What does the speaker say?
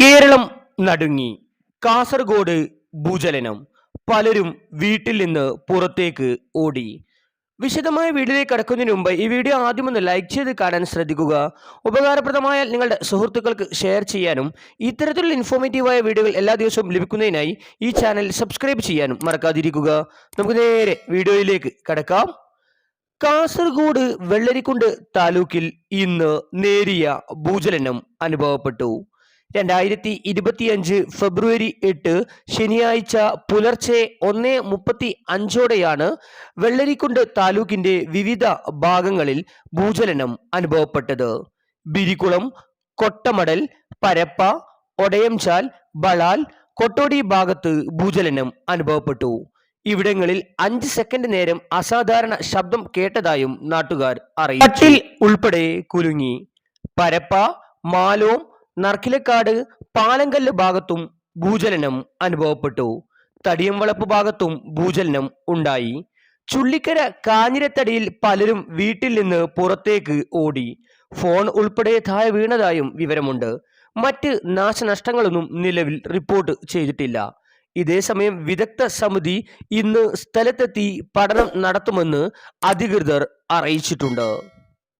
കേരളം നടുങ്ങി. കാസർഗോഡ് ഭൂചലനം. പലരും വീട്ടിൽ നിന്ന് പുറത്തേക്ക് ഓടി. വിശദമായ വീഡിയോയിലേക്ക് കടക്കുന്നതിന് മുമ്പ് ഈ വീഡിയോ ആദ്യം ഒന്ന് ലൈക്ക് ചെയ്ത് കാണാൻ ശ്രദ്ധിക്കുക. ഉപകാരപ്രദമായാൽ നിങ്ങളുടെ സുഹൃത്തുക്കൾക്ക് ഷെയർ ചെയ്യാനും ഇത്തരത്തിലുള്ള ഇൻഫോർമേറ്റീവായ വീഡിയോകൾ എല്ലാ ദിവസവും ലഭിക്കുന്നതിനായി ഈ ചാനൽ സബ്സ്ക്രൈബ് ചെയ്യാനും മറക്കാതിരിക്കുക. നമുക്ക് നേരെ വീഡിയോയിലേക്ക് കടക്കാം. കാസർഗോഡ് വെള്ളരിക്കുണ്ട് താലൂക്കിൽ ഇന്ന് നേരിയ ഭൂചലനം അനുഭവപ്പെട്ടു. രണ്ടായിരത്തി ഇരുപത്തിയഞ്ച് ഫെബ്രുവരി എട്ട് ശനിയാഴ്ച പുലർച്ചെ ഒന്ന് മുപ്പത്തി അഞ്ചോടെയാണ് വെള്ളരിക്കുണ്ട് താലൂക്കിന്റെ വിവിധ ഭാഗങ്ങളിൽ ഭൂചലനം അനുഭവപ്പെട്ടത്. ബിരിക്കുളം കൊട്ടമടൽ പരപ്പ ഒടയംചാൽ ബളാൽ കൊട്ടോടി ഭാഗത്ത് ഭൂചലനം അനുഭവപ്പെട്ടു. ഇവിടങ്ങളിൽ അഞ്ച് സെക്കൻഡ് നേരം അസാധാരണ ശബ്ദം കേട്ടതായും നാട്ടുകാർ അറിയിച്ചു. ഉൾപ്പെടെ കുലുങ്ങി. പരപ്പ മാലോം നർക്കിലക്കാട് പാലങ്കല്ല് ഭാഗത്തും ഭൂചലനം അനുഭവപ്പെട്ടു. തടിയം വളപ്പ് ഭാഗത്തും ഭൂചലനം ഉണ്ടായി. ചുള്ളിക്കര കാഞ്ഞിരത്തടിയിൽ പലരും വീട്ടിൽ നിന്ന് പുറത്തേക്ക് ഓടി. ഫോൺ ഉൾപ്പെടെ താഴെ വീണതായും വിവരമുണ്ട്. മറ്റ് നാശനഷ്ടങ്ങളൊന്നും നിലവിൽ റിപ്പോർട്ട് ചെയ്തിട്ടില്ല. ഇതേസമയം വിദഗ്ധ സമിതി ഇന്ന് സ്ഥലത്തെത്തി പഠനം നടത്തുമെന്ന് അധികൃതർ അറിയിച്ചിട്ടുണ്ട്.